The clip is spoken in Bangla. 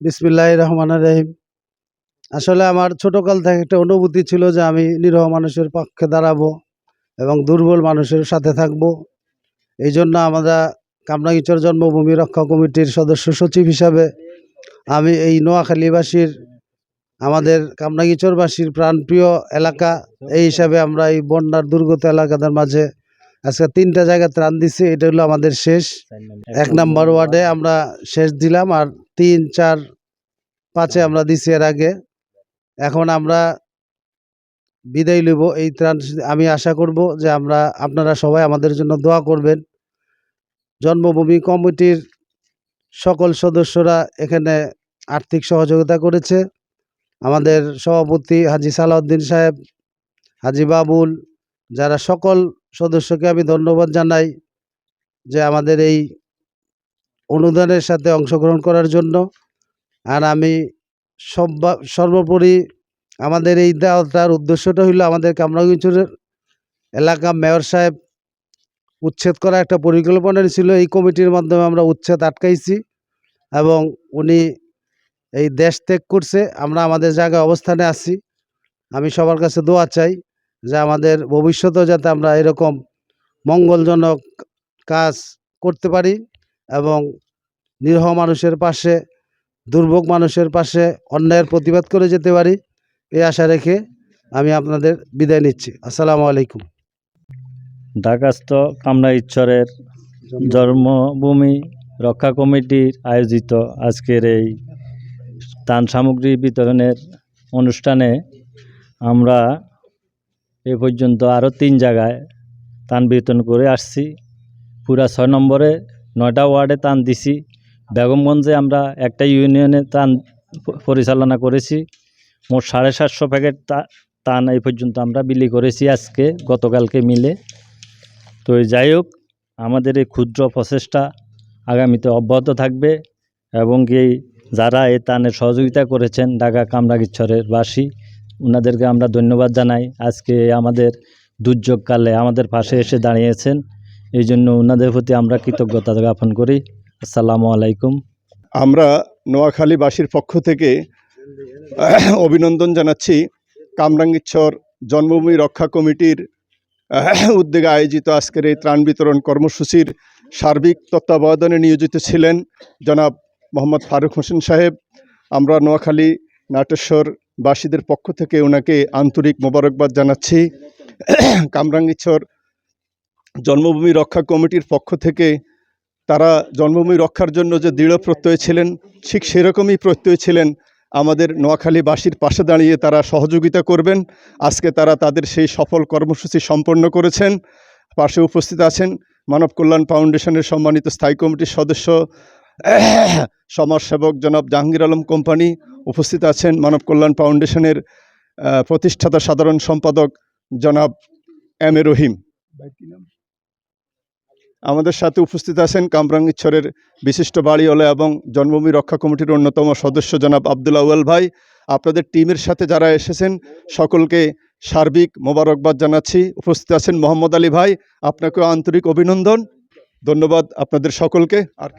বিসমিল্লাহ রহমান রহিম। আসলে আমার ছোটকাল থেকে একটা অনুভূতি ছিল যে আমি নিরহ মানুষের পক্ষে দাঁড়াবো এবং দুর্বল মানুষের সাথে থাকব। এই জন্য আমরা কামরাঙ্গিচর জন্মভূমি রক্ষা কমিটির সদস্য সচিব হিসাবে আমি এই নোয়াখালীবাসীর, আমাদের কামরাঙ্গিচরবাসীর প্রাণপ্রিয় এলাকা এই হিসাবে আমরা এই বন্যার দুর্গত এলাকাদের মাঝে আজকে তিনটা জায়গায় ত্রাণ দিছি এটা হলো আমাদের শেষ। এক নম্বর ওয়ার্ডে আমরা শেষ দিলাম আর তিন, চার, পাঁচে আমরা দিছি এর আগে। এখন আমরা বিদায় লইব এই ত্রাণ আমি আশা করব যে আমরা, আপনারা সবাই আমাদের জন্য দোয়া করবেন। জন্মভূমি কমিটির সকল সদস্যরা এখানে আর্থিক সহযোগিতা করেছে। আমাদের সভাপতি হাজি সালাউদ্দিন সাহেব, হাজি বাবুল, যারা সকল সদস্যকে আমি ধন্যবাদ জানাই যে আমাদের এই অনুদানের সাথে অংশগ্রহণ করার জন্য। আর আমি সব সর্বোপরি আমাদের এই দেওয়াটার উদ্দেশ্যটা হইল আমাদের কামরাঙ্গিচুরের এলাকা মেয়র সাহেব উচ্ছেদ করা একটা পরিকল্পনা ছিল। এই কমিটির মাধ্যমে আমরা উচ্ছেদ আটকাইছি এবং উনি এই দেশ ত্যাগ করছে, আমরা আমাদের জায়গায় অবস্থানে আছি। আমি সবার কাছে দোয়া চাই যে আমাদের ভবিষ্যতেও যাতে আমরা এরকম মঙ্গলজনক কাজ করতে পারি এবং নিরহ মানুষের পাশে, দুর্ভোগ মানুষের পাশে অন্যায়ের প্রতিবাদ করে যেতে পারি, এই আশা রেখে আমি আপনাদের বিদায় নিচ্ছি। আসসালামু আলাইকুম। ঢাকাস্থ কামরা ঈশ্বরের জন্মভূমি রক্ষা কমিটির আয়োজিত আজকের এই ত্রাণ সামগ্রী বিতরণের অনুষ্ঠানে আমরা এ পর্যন্ত আরও তিন জায়গায় ত্রাণ বিতরণ করে আসছি। পুরা ছয় নম্বরে নয়টা ওয়ার্ডে তান দিছি। বেগমগঞ্জে আমরা একটা ইউনিয়নে প- পরিচালনা করেছি। মোট সাড়ে সাতশো প্যাকেট তা- ত্রাণ এই পর্যন্ত আমরা বিলি করেছি আজকে, গতকালকে মিলে। তো যাই হোক, আমাদের এই ক্ষুদ্র প্রচেষ্টা আগামীতে অব্যাহত থাকবে এবং এই যারা এই ত্রাণের সহযোগিতা করেছেন ঢাকা কামরাগিচ্ছরের বাসী ওনাদেরকে আমরা ধন্যবাদ জানাই। আজকে আমাদের দুর্যোগকালে আমাদের পাশে এসে দাঁড়িয়েছেন, এই জন্য ওনাদের প্রতি আমরা কৃতজ্ঞতা জ্ঞাপন করি। আসসালামু আলাইকুম। আমরা নোয়াখালীবাসীর পক্ষ থেকে অভিনন্দন জানাচ্ছি। কামরাঙ্গীরচর জন্মভূমি রক্ষা কমিটির উদ্যোগে আয়োজিত আজকের এই ত্রাণ বিতরণ কর্মসূচির সার্বিক তত্ত্বাবধানে নিয়োজিত ছিলেন জনাব মোহাম্মদ ফারুক হোসেন সাহেব। আমরা নোয়াখালী নাটেশ্বরবাসীদের পক্ষ থেকে ওনাকে আন্তরিক মোবারকবাদ জানাচ্ছি। কামরাঙ্গীরচর জন্মভূমি রক্ষা কমিটির পক্ষ থেকে তারা জন্মভূমি রক্ষার জন্য যে দৃঢ় প্রত্যয় ছিলেন, ঠিক সেরকমই প্রত্যয় ছিলেন আমাদের নোয়াখালীবাসীর পাশে দাঁড়িয়ে তারা সহযোগিতা করবেন। আজকে তারা তাদের সেই সফল কর্মসূচি সম্পন্ন করেছেন। পাশে উপস্থিত আছেন মানব কল্যাণ ফাউন্ডেশনের সম্মানিত স্থায়ী কমিটির সদস্য, সমাজসেবক জনাব জাহাঙ্গীর আলম কোম্পানি। উপস্থিত আছেন মানব কল্যাণ ফাউন্ডেশনের প্রতিষ্ঠাতা সাধারণ সম্পাদক জনাব এম এ রহিম। আমাদের সাথে উপস্থিত আছেন কামরাঙ্গিচ্ছরের বিশিষ্ট বাড়িওয়ালা এবং জন্মভূমি রক্ষা কমিটির অন্যতম সদস্য জনাব আবদুল্লা উয়াল ভাই। আপনাদের টিমের সাথে যারা এসেছেন, সকলকে সার্বিক মোবারকবাদ জানাচ্ছি। উপস্থিত আছেন মোহাম্মদ আলী ভাই। আপনাকেও আন্তরিক অভিনন্দন। ধন্যবাদ আপনাদের সকলকে। আর